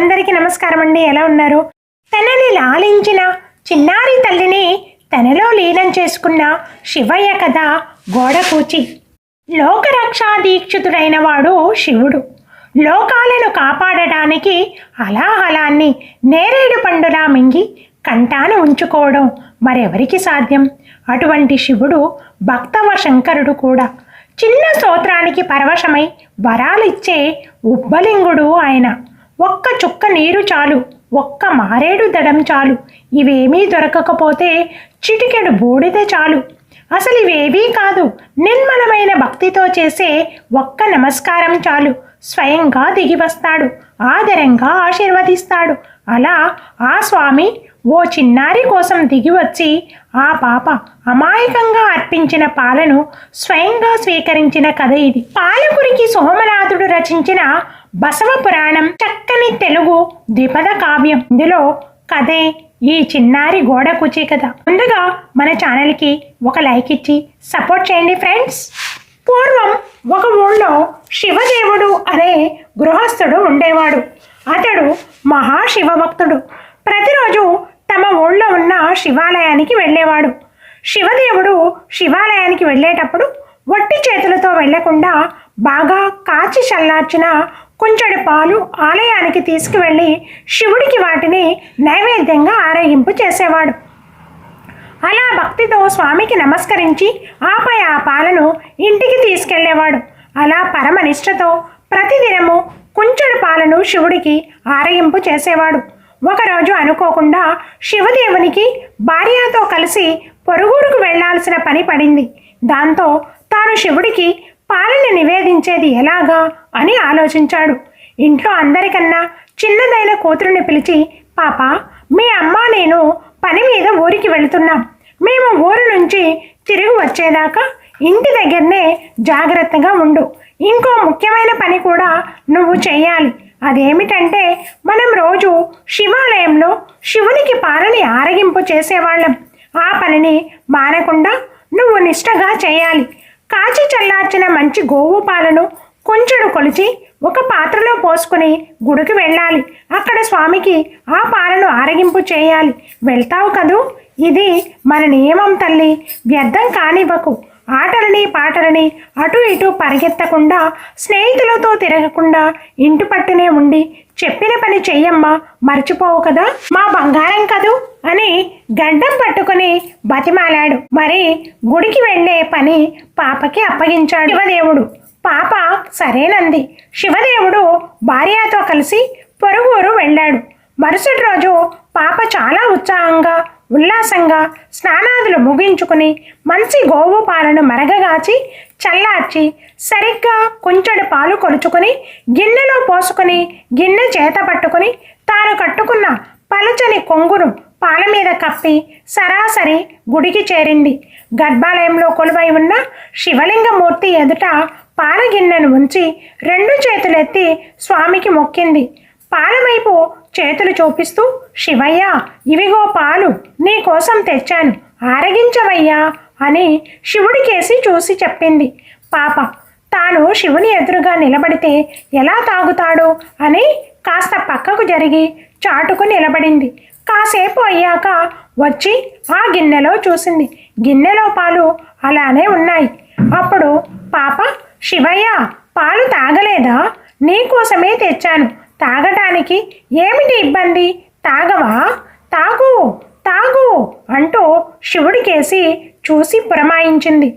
అందరికీ నమస్కారం అండి. ఎలా ఉన్నారు? తనని లాలించిన చిన్నారి తల్లిని తనలో లీనం చేసుకున్న శివయ్య కథ గోడకూచి. లోకరక్షా దీక్షితుడైన వాడు శివుడు. లోకాలను కాపాడడానికి అలాహలాన్ని నేరేడు పండులా మింగి కంటాను ఉంచుకోవడం మరెవరికి సాధ్యం? అటువంటి శివుడు భక్తవ శంకరుడు కూడా. చిన్న స్తోత్రానికి పరవశమై వరాలిచ్చే ఉబ్బలింగుడు ఆయన. ఒక్క చుక్క నీరు చాలు ఒక్క మారేడు దడం చాలు. ఇవేమీ దొరకకపోతే చిటికెడు బూడిద చాలు. అసలు ఇవేవీ కాదు నిర్మలమైన భక్తితో చేసే ఒక్క నమస్కారం చాలు. స్వయంగా దిగి వస్తాడు ఆదరంగా ఆశీర్వదిస్తాడు. అలా ఆ స్వామి ఓ చిన్నారి కోసం దిగి వచ్చి ఆ పాప అమాయకంగా అర్పించిన పాలను స్వయంగా స్వీకరించిన కథ ఇది. పాలకురికి సోమనాథుడు రచించిన బసవ పురాణం చక్కని తెలుగు ద్విపద కావ్యం. ఇందులో కథే ఈ చిన్నారి గోడ కుచీ కథ ముందుగా మన ఛానల్కి ఒక లైక్ ఇచ్చి సపోర్ట్ చేయండి ఫ్రెండ్స్. పూర్వం ఒక ఊళ్ళో శివదేవుడు అనే గృహస్థుడు ఉండేవాడు. అతడు మహాశివభక్తుడు. ప్రతిరోజు తమ ఊళ్ళో ఉన్న శివాలయానికి వెళ్ళేవాడు. శివదేవుడు శివాలయానికి వెళ్ళేటప్పుడు వట్టి చేతులతో వెళ్ళకుండా బాగా కాచి చల్లార్చిన కొంచెడు పాలు ఆలయానికి తీసుకువెళ్ళి శివుడికి వాటిని నైవేద్యంగా ఆరగింపు చేసేవాడు. అలా భక్తితో స్వామికి నమస్కరించి ఆపై ఆ పాలను ఇంటికి తీసుకెళ్ళేవాడు అలా పరమనిష్టతో ప్రతిదినము కుంచెడు పాలను శివుడికి ఆరగింపు చేసేవాడు. ఒకరోజు అనుకోకుండా శివదేవునికి భార్యతో కలిసి పొరుగురుకు వెళ్ళాల్సిన పని పడింది. దాంతో తాను శివుడికి పాలని నివేదించేది ఎలాగా అని ఆలోచించాడు. ఇంట్లో అందరికన్నా చిన్నదైన కూతురుని పిలిచి పాప మీ అమ్మ నేను పని మీద ఊరికి వెళుతున్నాం. మేము ఊరు నుంచి తిరిగి వచ్చేదాకా ఇంటి దగ్గరనే జాగ్రత్తగా ఉండు. ఇంకో ముఖ్యమైన పని కూడా నువ్వు చేయాలి అదేమిటంటే మనం రోజు శివాలయంలో శివునికి పాలని ఆరగింపు చేసేవాళ్ళం. ఆ పనిని మానకుండా నువ్వు నిష్టగా చేయాలి. కాచి చల్లార్చిన మంచి గోవు పాలను కొంచెడు కొలిచి ఒక పాత్రలో పోసుకుని గుడికి వెళ్ళాలి. అక్కడ స్వామికి ఆ పాలను ఆరగింపు చేయాలి. వెళ్తావు కదూ? ఇది మన నియమం తల్లి. వ్యర్థం కానివ్వకు. ఆటలని పాటలని అటు ఇటు పరిగెత్తకుండా స్నేహితులతో తిరగకుండా ఇంటి పట్టునే ఉండి చెప్పిన పని చెయ్యమ్మా మర్చిపోవు కదా మా బంగారం కదూ అని గడ్డం పట్టుకుని బతిమాలాడు. మరి గుడికి వెళ్ళే పని పాపకి అప్పగించాడు శివదేవుడు. పాప సరేనంది. శివదేవుడు భార్యతో కలిసి పొరుగురు వెళ్ళాడు. మరుసటి రోజు పాప చాలా ఉత్సాహంగా ఉల్లాసంగా స్నానాదులు ముగించుకుని మంచి గోవు పాలను మరగగాచి చల్లార్చి సరిగ్గా కొంచెడు పాలు కొలుచుకొని గిన్నెలో పోసుకొని గిన్నె చేత పట్టుకుని తాను కట్టుకున్న పలుచని కొంగును పాల మీద కప్పి సరాసరి గుడికి చేరింది. గర్భాలయంలో కొలువై ఉన్న శివలింగమూర్తి ఎదుట పాల గిన్నెను ఉంచి రెండు చేతులెత్తి స్వామికి మొక్కింది. పాలవైపు చేతులు చూపిస్తూ శివయ్య ఇవిగో పాలు నీ కోసం తెచ్చాను ఆరగించవయ్యా అని శివుడికేసి చూసి చెప్పింది. పాప తాను శివుని ఎదురుగా నిలబడితే ఎలా తాగుతాడు అని కాస్త పక్కకు జరిగి చాటుకు నిలబడింది. కాసేపు అయ్యాక వచ్చి ఆ గిన్నెలో చూసింది. గిన్నెలో పాలు అలానే ఉన్నాయి. అప్పుడు పాప శివయ్య పాలు తాగలేదా? నీకోసమే తెచ్చాను. తాగటానికి ఏమిటి ఇబ్బంది? తాగవా? తాగు తాగు అంటూ శివుడికేసి చూసి పురమాయించింది.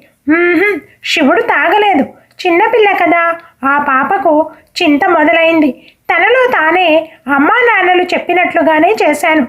శివుడు తాగలేదు. చిన్నపిల్ల కదా. ఆ పాపకు చింత మొదలైంది. తనలో తానే అమ్మా నాన్నలు చెప్పినట్లుగానే చేశాను.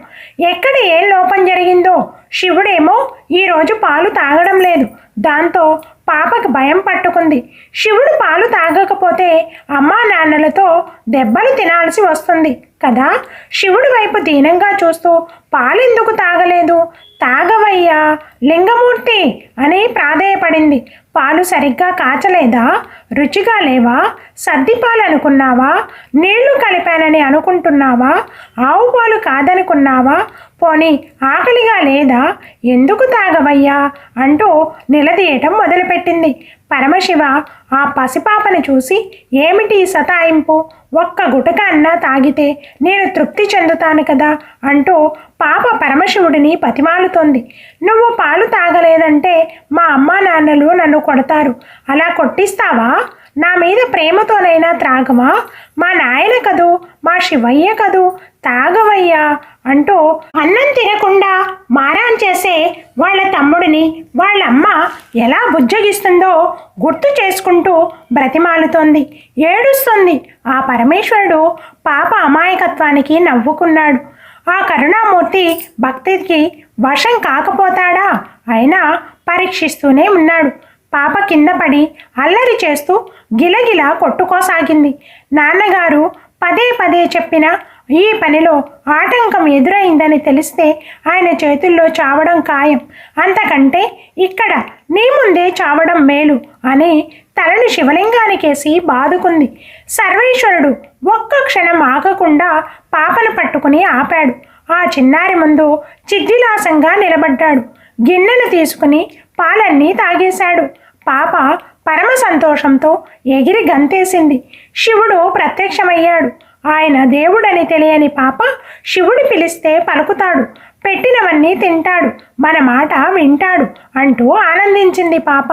ఎక్కడ ఏం లోపం జరిగిందో శివుడేమో ఈరోజు పాలు తాగడం లేదు. దాంతో పాపకు భయం పట్టుకుంది. శివుడు పాలు తాగకపోతే అమ్మా నాన్నలతో దెబ్బలు తినాల్సి వస్తుంది కదా? శివుడి వైపు దీనంగా చూస్తూ పాలెందుకు తాగలేదు? తాగవయ్యా లింగమూర్తి అని ప్రాధేయపడింది. పాలు సరిగ్గా కాచలేదా? రుచిగా లేవా? సద్ది పాలు అనుకున్నావా నీళ్ళు కలిపానని అనుకుంటున్నావా? ఆవు పాలు కాదనుకున్నావా? పోనీ ఆకలిగా లేదా? ఎందుకు తాగవయ్యా? అంటూ నిలదీయటం మొదలుపెట్టింది. పరమశివ ఆ పసిపాపని చూసి ఏమిటి సతాయింపు? ఒక్క గుటక అన్నా తాగితే నేను తృప్తి చెందుతాను కదా? అంటూ పాప పరమశివుడిని పతిమాలుతోంది. నువ్వు పాలు తాగలేదంటే మా అమ్మా నాన్నలు నన్ను కొడతారు. అలా కొట్టిస్తావా? నా మీద ప్రేమతోనైనా త్రాగవా మా నాయన కదూ? మా శివయ్య కదూ? తాగవయ్యా అంటూ అన్నం తినకుండా మారాన్ చేసే వాళ్ళ తమ్ముడిని వాళ్ళ అమ్మ ఎలా బుజ్జగిస్తుందో గుర్తు చేసుకుంటూ బ్రతిమాలుతోంది. ఏడుస్తుంది. ఆ పరమేశ్వరుడు పాప అమాయకత్వానికి నవ్వుకున్నాడు. ఆ కరుణామూర్తి భక్తికి వశం కాకపోతాడా? అయినా పరీక్షిస్తూనే ఉన్నాడు. పాప కింద పడి అల్లరి చేస్తూ గిలగిలా కొట్టుకోసాగింది. నాన్నగారు పదే పదే చెప్పిన ఈ పనిలో ఆటంకం ఎదురైందని తెలిస్తే ఆయన చేతుల్లో చావడం ఖాయం. అంతకంటే ఇక్కడ నీ ముందే చావడం మేలు అని తలని శివలింగానికేసి బాదుకుంది. సర్వేశ్వరుడు ఒక్క క్షణం ఆగకుండా పాపను పట్టుకుని ఆపాడు. ఆ చిన్నారి ముందు చిద్దిలాసంగా నిలబడ్డాడు. గిన్నెను తీసుకుని పాలన్నీ తాగేశాడు. పాప పరమ సంతోషంతో ఎగిరి గంతేసింది. శివుడు ప్రత్యక్షమయ్యాడు. ఆయన దేవుడని తెలియని పాప శివుడు పిలిస్తే పలుకుతాడు. పెట్టినవన్నీ తింటాడు. మన మాట వింటాడు అంటూ ఆనందించింది పాప.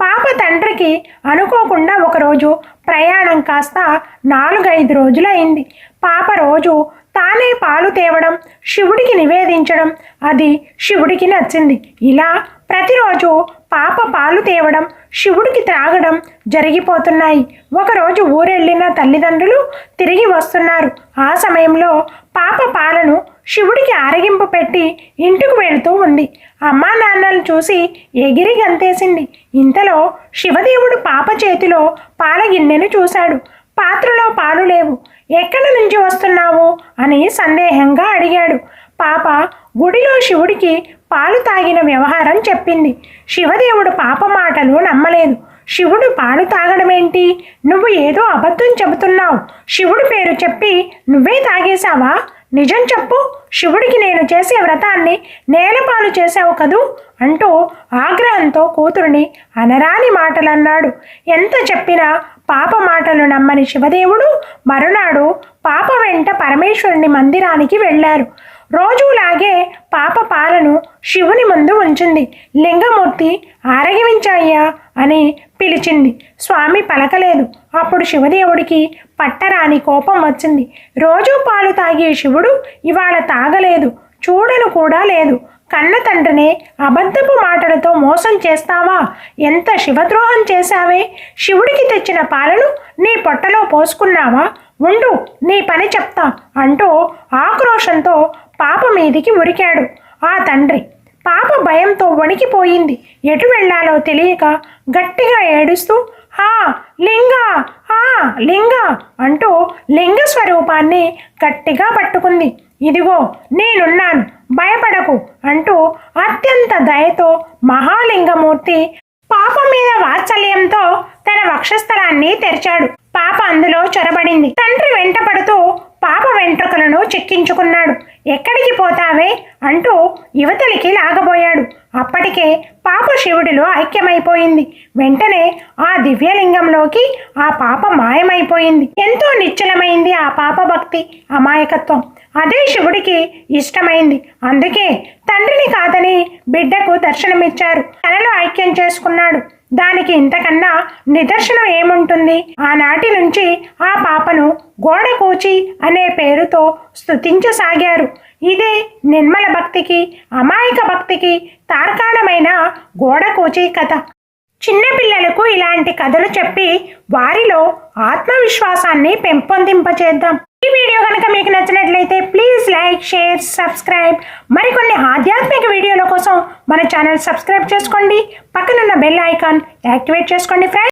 పాప తండ్రికి అనుకోకుండా ఒకరోజు ప్రయాణం కాస్త నాలుగైదు రోజులైంది పాప రోజు తానే పాలు తేవడం శివుడికి నివేదించడం. అది శివుడికి నచ్చింది. ఇలా ప్రతిరోజు పాప పాలు తేవడం శివుడికి త్రాగడం జరిగిపోతున్నాయి. ఒకరోజు ఊరెళ్ళిన తల్లిదండ్రులు తిరిగి వస్తున్నారు. ఆ సమయంలో పాప పాలను శివుడికి ఆరగింపు పెట్టి ఇంటికి వెళుతూ ఉంది. అమ్మా నాన్నలు చూసి ఎగిరి గంతేసింది. ఇంతలో శివదేవుడు పాప చేతిలో పాల గిన్నెను చూశాడు. పాత్రలో పాలు లేవు. ఎక్కడి నుంచి వస్తున్నావు? అని సందేహంగా అడిగాడు. పాప గుడిలో శివుడికి పాలు తాగిన వ్యవహారం చెప్పింది. శివదేవుడు పాప మాటలు నమ్మలేదు. శివుడు పాలు తాగడమేంటి? నువ్వు ఏదో అబద్ధం చెబుతున్నావు. శివుడు పేరు చెప్పి నువ్వే తాగేశావా? నిజం చెప్పు. శివుడికి నేను చేసే వ్రతాన్ని నేలపాలు చేశావు కదూ? అంటూ ఆగ్రహంతో కూతురుని అనరాని మాటలన్నాడు. ఎంత చెప్పినా పాప మాటలు నమ్మని శివదేవుడు మరునాడు పాప వెంట పరమేశ్వరుని మందిరానికి వెళ్ళారు. రోజులాగే పాప పాలను శివుని ముందు ఉంచింది. లింగమూర్తి ఆరగివించాయ్యా అని పిలిచింది. స్వామి పలకలేదు. అప్పుడు శివదేవుడికి పట్టరాని కోపం వచ్చింది. రోజు పాలు తాగే శివుడు ఇవాళ తాగలేదు. చూడను కూడా లేదు. కన్న తండ్రిని అబద్ధపు మాటలతో మోసం చేస్తావా? ఎంత శివద్రోహం చేశావే? శివుడికి తెచ్చిన పాలను నీ పొట్టలో పోసుకున్నావా? ఉండు నీ పని చెప్తా అంటూ ఆక్రోషంతో పాప మీదికి ఉరికాడు ఆ తండ్రి. పాప భయంతో వణికిపోయింది. ఎటు వెళ్ళాలో తెలియక గట్టిగా ఏడుస్తూ హా లింగ హా లింగ అంటూ లింగ స్వరూపాన్ని గట్టిగా పట్టుకుంది. ఇదిగో నేనున్నాను. భయపడకు అంటూ అత్యంత దయతో మహాలింగమూర్తి పాప మీద వాత్సల్యంతో తన వక్షస్థలాన్ని తెరిచాడు. పాప అందులో చొరబడింది. తండ్రి వెంటపడుతూ పాప వెంట్రుకలను చిక్కించుకున్నాడు. ఎక్కడికి పోతావే? అంటూ యువతలికి లాగబోయాడు. అప్పటికే పాప శివుడిలో ఐక్యమైపోయింది. వెంటనే ఆ దివ్యలింగంలోకి ఆ పాప మాయమైపోయింది. ఎంతో నిశ్చలమైంది ఆ పాప భక్తి అమాయకత్వం. అదే శివుడికి ఇష్టమైంది. అందుకే తండ్రిని కాదని బిడ్డకు దర్శనమిచ్చారు. తనలో ఐక్యం చేసుకున్నాడు. దానికి ఇంతకన్నా నిదర్శనం ఏముంటుంది? ఆనాటి నుంచి ఆ పాపను గోడకూచి అనే పేరుతో స్తుతించసాగారు. ఇదే నిర్మల భక్తికి అమాయక భక్తికి తార్కాణమైన గోడకూచి కథ. చిన్నపిల్లలకు ఇలాంటి కథలు చెప్పి వారిలో ఆత్మవిశ్వాసాన్ని పెంపొందింపచేద్దాం. ఈ వీడియో కనుక మీకు నచ్చినట్లయితే ప్లీజ్ లైక్ షేర్ సబ్స్క్రైబ్ మరికొన్ని ఆధ్యాత్మిక వీడియోల కోసం మన ఛానల్ సబ్స్క్రైబ్ చేసుకోండి. పక్కనున్న బెల్ ఐకాన్ యాక్టివేట్ చేసుకోండి ఫ్రెండ్స్